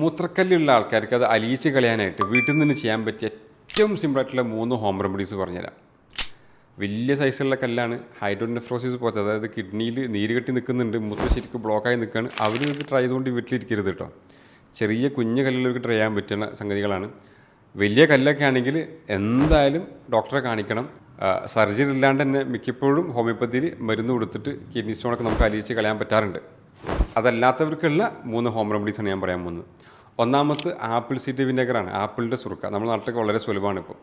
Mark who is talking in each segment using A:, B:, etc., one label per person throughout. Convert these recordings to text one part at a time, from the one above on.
A: മൂത്രക്കല്ലുള്ള ആൾക്കാർക്ക് അത് അലിയിച്ച് കളയാനായിട്ട് വീട്ടിൽ നിന്ന് ചെയ്യാൻ പറ്റിയ ഏറ്റവും സിമ്പിളായിട്ടുള്ള മൂന്ന് ഹോം റെമഡീസ് പറഞ്ഞുതരാം. വലിയ സൈസുള്ള കല്ലാണ് ഹൈഡ്രോനെഫ്രോസിസ് പോലത്തെ അതായത് കിഡ്നിയിൽ നീര് കെട്ടി നിൽക്കുന്നുണ്ട് മൂത്രം ശരിക്കും ബ്ലോക്കായി നിൽക്കുകയാണ്. അവർ ഇത് ട്രൈ ചെയ്തുകൊണ്ട് വീട്ടിലിരിക്കരുത് കേട്ടോ ചെറിയ കുഞ്ഞു കല്ലുകൾക്ക് ട്രൈ ചെയ്യാൻ പറ്റുന്ന സംഗതികളാണ്. വലിയ കല്ലൊക്കെ ആണെങ്കിൽ എന്തായാലും ഡോക്ടറെ കാണിക്കണം. സർജറി ഇല്ലാണ്ട് തന്നെ മിക്കപ്പോഴും ഹോമിയോപ്പതിയിൽ മരുന്ന് കൊടുത്തിട്ട് കിഡ്നി സ്റ്റോണൊക്കെ നമുക്ക് അലിയിച്ച് കളയാൻ പറ്റാറുണ്ട്. അതല്ലാത്തവർക്കുള്ള മൂന്ന് ഹോം റെമഡീസാണ് ഞാൻ പറയാൻ പോകുന്നത്. ഒന്നാമത്തെ ആപ്പിൾ സീഡ് വിനെഗറാണ്. ആപ്പിളിന്റെ സുറുക്ക. നമ്മൾ നാട്ടിലൊക്കെ വളരെ സുലഭമാണ് ഇപ്പോൾ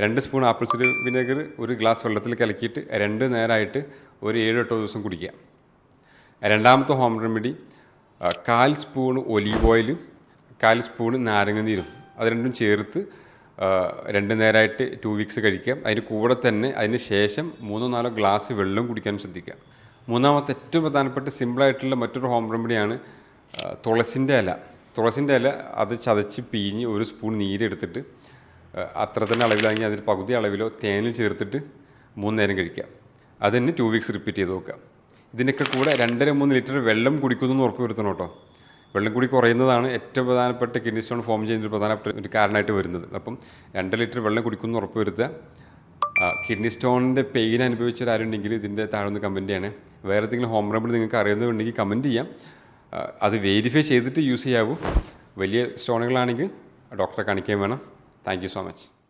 A: രണ്ട് സ്പൂൺ ആപ്പിൾ സീഡ് വിനേഗർ ഒരു ഗ്ലാസ് വെള്ളത്തിൽ കലക്കിയിട്ട് രണ്ട് നേരമായിട്ട് ഒരു ഏഴ് എട്ടോ ദിവസം കുടിക്കുക. രണ്ടാമത്തെ ഹോം റെമഡി കാൽ സ്പൂൺ ഒലീവ് ഓയിലും കാൽ സ്പൂൺ നാരങ്ങനീരും അത് രണ്ടും ചേർത്ത് രണ്ട് നേരമായിട്ട് ടു വീക്സ് കഴിക്കുക. അതിന് കൂടെ തന്നെ അതിന് ശേഷം മൂന്നോ നാലോ ഗ്ലാസ് വെള്ളം കുടിക്കാൻ ശ്രദ്ധിക്കുക. മൂന്നാമത്തെ ഏറ്റവും പ്രധാനപ്പെട്ട സിമ്പിളായിട്ടുള്ള മറ്റൊരു ഹോം റെമഡിയാണ് തുളസിന്റെ ഇല. തുളസിന്റെ ഇല അത് ചതച്ച് പിഴിഞ്ഞ് ഒരു സ്പൂൺ നീരെടുത്തിട്ട് അത്ര തന്നെ അളവിലാണെങ്കിൽ അതിൽ പകുതി അളവിലോ തേനിൽ ചേർത്തിട്ട് മൂന്ന് നേരം കഴിക്കുക. അത് തന്നെ ടു വീക്സ് റിപ്പീറ്റ് ചെയ്ത് നോക്കുക ഇതിനൊക്കെ കൂടെ രണ്ടര മൂന്ന് ലിറ്റർ വെള്ളം കുടിക്കുന്നു എന്ന് ഉറപ്പ് വരുത്തണം കേട്ടോ. വെള്ളം കൂടി കുറയുന്നതാണ് ഏറ്റവും പ്രധാനപ്പെട്ട കിഡ്നി സ്റ്റോൺ ഫോം ചെയ്യുന്ന ഒരു പ്രധാനപ്പെട്ട ഒരു കാരണമായിട്ട് വരുന്നത്. അപ്പം രണ്ട് ലിറ്റർ വെള്ളം കുടിക്കുന്നു ഉറപ്പ് വരുത്തുക. കിഡ്നി സ്റ്റോണിന്റെ പെയിൻ അനുഭവിച്ചവരാരുണ്ടെങ്കിൽ ഇതിന്റെ താഴെ ഒന്ന് കമന്റ് ചെയ്യണേ. വേറെ എന്തെങ്കിലും ഹോം റെമഡി നിങ്ങൾക്ക് അറിയുന്നുണ്ടെങ്കിൽ കമന്റ് ചെയ്യാം. അത് വെരിഫൈ ചെയ്തിട്ട് യൂസ് ചെയ്യാവൂ. വലിയ സ്റ്റോണുകളാണെങ്കിൽ ഡോക്ടറെ കാണിക്കുകയും വേണം. Thank so much